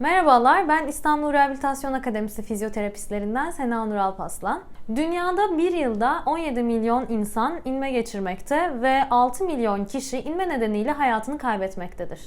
Merhabalar, ben İstanbul Rehabilitasyon Akademisi fizyoterapistlerinden Sena Nur Alpaslan. Dünyada bir yılda 17 milyon insan inme geçirmekte ve 6 milyon kişi inme nedeniyle hayatını kaybetmektedir.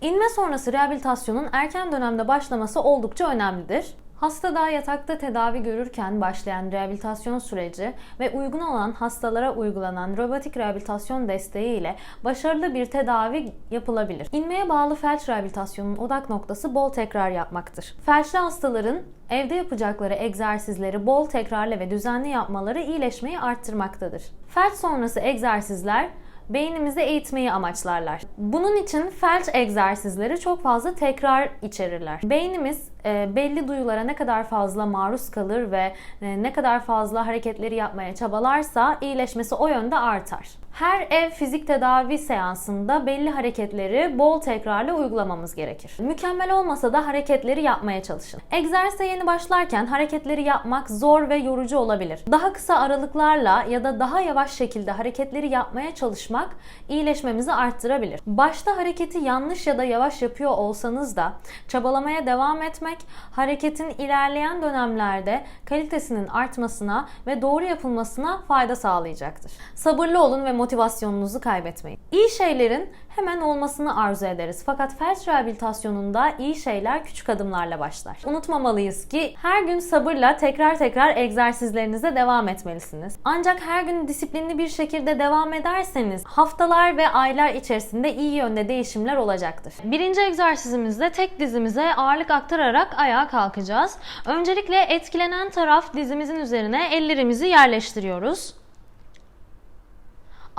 İnme sonrası rehabilitasyonun erken dönemde başlaması oldukça önemlidir. Hasta daha yatakta tedavi görürken başlayan rehabilitasyon süreci ve uygun olan hastalara uygulanan robotik rehabilitasyon desteği ile başarılı bir tedavi yapılabilir. İnmeye bağlı felç rehabilitasyonun odak noktası bol tekrar yapmaktır. Felçli hastaların evde yapacakları egzersizleri bol tekrarlı ve düzenli yapmaları iyileşmeyi arttırmaktadır. Felç sonrası egzersizler beynimizi eğitmeyi amaçlarlar. Bunun için felç egzersizleri çok fazla tekrar içerirler. Beynimiz e, belli duyulara ne kadar fazla maruz kalır ve e, ne kadar fazla hareketleri yapmaya çabalarsa iyileşmesi o yönde artar. Her ev fizik tedavi seansında belli hareketleri bol tekrarla uygulamamız gerekir. Mükemmel olmasa da hareketleri yapmaya çalışın. Egzersize yeni başlarken hareketleri yapmak zor ve yorucu olabilir. Daha kısa aralıklarla ya da daha yavaş şekilde hareketleri yapmaya çalışmak iyileşmemizi arttırabilir. Başta hareketi yanlış ya da yavaş yapıyor olsanız da çabalamaya devam etmek hareketin ilerleyen dönemlerde kalitesinin artmasına ve doğru yapılmasına fayda sağlayacaktır. Sabırlı olun ve motivasyonunuzu kaybetmeyin. İyi şeylerin hemen olmasını arzu ederiz. Fakat felç rehabilitasyonunda iyi şeyler küçük adımlarla başlar. Unutmamalıyız ki her gün sabırla tekrar tekrar egzersizlerinize devam etmelisiniz. Ancak her gün disiplinli bir şekilde devam ederseniz haftalar ve aylar içerisinde iyi yönde değişimler olacaktır. Birinci egzersizimizde tek dizimize ağırlık aktararak ayağa kalkacağız. Öncelikle etkilenen taraf dizimizin üzerine ellerimizi yerleştiriyoruz.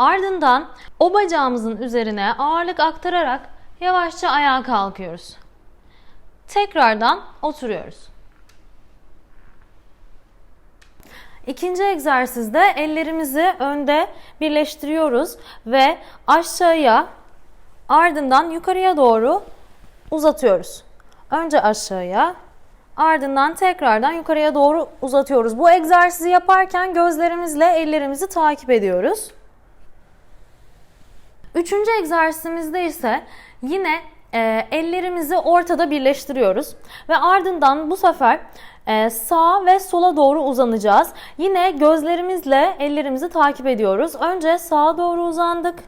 Ardından o bacağımızın üzerine ağırlık aktararak yavaşça ayağa kalkıyoruz. Tekrardan oturuyoruz. İkinci egzersizde ellerimizi önde birleştiriyoruz ve aşağıya ardından yukarıya doğru uzatıyoruz. Önce aşağıya ardından tekrardan yukarıya doğru uzatıyoruz. Bu egzersizi yaparken gözlerimizle ellerimizi takip ediyoruz. Üçüncü egzersizimizde ise yine e, ellerimizi ortada birleştiriyoruz ve ardından bu sefer e, sağa ve sola doğru uzanacağız. Yine gözlerimizle ellerimizi takip ediyoruz. Önce sağa doğru uzandık,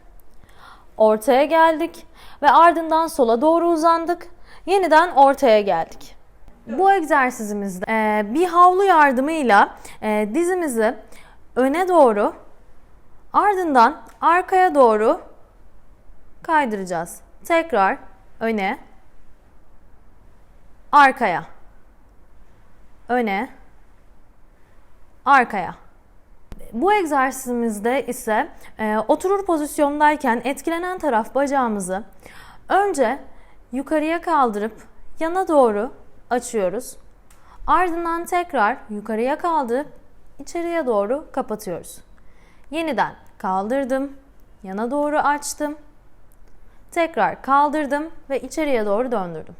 ortaya geldik ve ardından sola doğru uzandık. Yeniden ortaya geldik. Bu egzersizimizde e, bir havlu yardımıyla e, dizimizi öne doğru ardından arkaya doğru kaydıracağız. Tekrar öne, arkaya, öne, arkaya. Bu egzersizimizde ise e, oturur pozisyondayken etkilenen taraf bacağımızı önce yukarıya kaldırıp yana doğru açıyoruz. Ardından tekrar yukarıya kaldırıp içeriye doğru kapatıyoruz. Yeniden kaldırdım, yana doğru açtım, Tekrar kaldırdım ve içeriye doğru döndürdüm.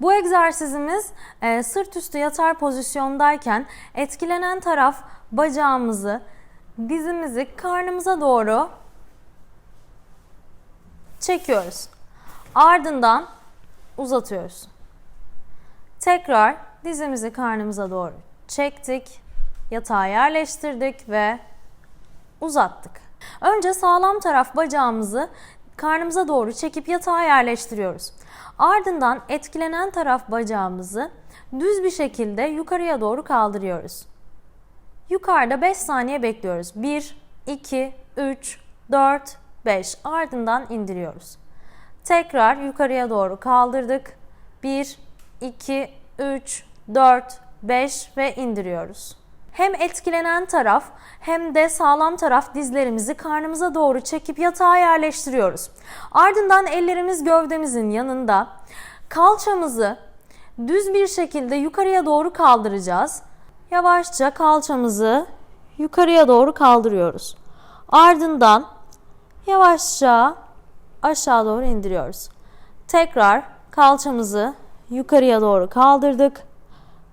Bu egzersizimiz e, sırt üstü yatar pozisyondayken etkilenen taraf bacağımızı, dizimizi karnımıza doğru çekiyoruz. Ardından uzatıyoruz. Tekrar dizimizi karnımıza doğru çektik, yatağa yerleştirdik ve uzattık. Önce sağlam taraf bacağımızı karnımıza doğru çekip yatağa yerleştiriyoruz. Ardından etkilenen taraf bacağımızı düz bir şekilde yukarıya doğru kaldırıyoruz. Yukarıda 5 saniye bekliyoruz. 1, 2, 3, 4, 5. Ardından indiriyoruz. Tekrar yukarıya doğru kaldırdık. 1, 2, 3, 4, 5 ve indiriyoruz. Hem etkilenen taraf hem de sağlam taraf dizlerimizi karnımıza doğru çekip yatağa yerleştiriyoruz. Ardından ellerimiz gövdemizin yanında kalçamızı düz bir şekilde yukarıya doğru kaldıracağız. Yavaşça kalçamızı yukarıya doğru kaldırıyoruz. Ardından yavaşça aşağı doğru indiriyoruz. Tekrar kalçamızı yukarıya doğru kaldırdık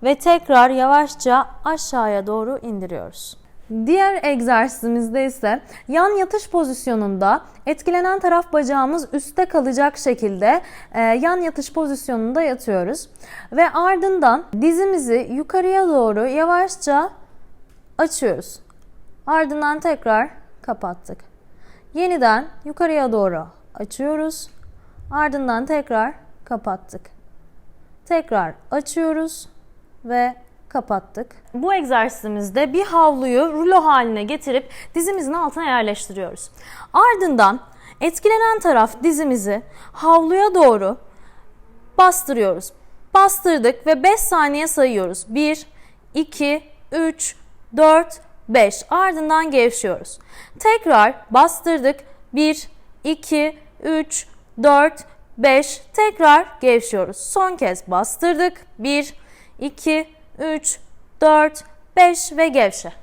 ve tekrar yavaşça aşağıya doğru indiriyoruz. Diğer egzersizimizde ise yan yatış pozisyonunda etkilenen taraf bacağımız üstte kalacak şekilde e, yan yatış pozisyonunda yatıyoruz. Ve ardından dizimizi yukarıya doğru yavaşça açıyoruz. Ardından tekrar kapattık. Yeniden yukarıya doğru açıyoruz. Ardından tekrar kapattık. Tekrar açıyoruz ve kapattık. Bu egzersizimizde bir havluyu rulo haline getirip dizimizin altına yerleştiriyoruz. Ardından etkilenen taraf dizimizi havluya doğru bastırıyoruz. Bastırdık ve 5 saniye sayıyoruz. 1, 2, 3, 4, 5. Ardından gevşiyoruz. Tekrar bastırdık. 1, 2, 3, 4, 5. Tekrar gevşiyoruz. Son kez bastırdık. 1, 2, 3, 4, 5 ve gevşe.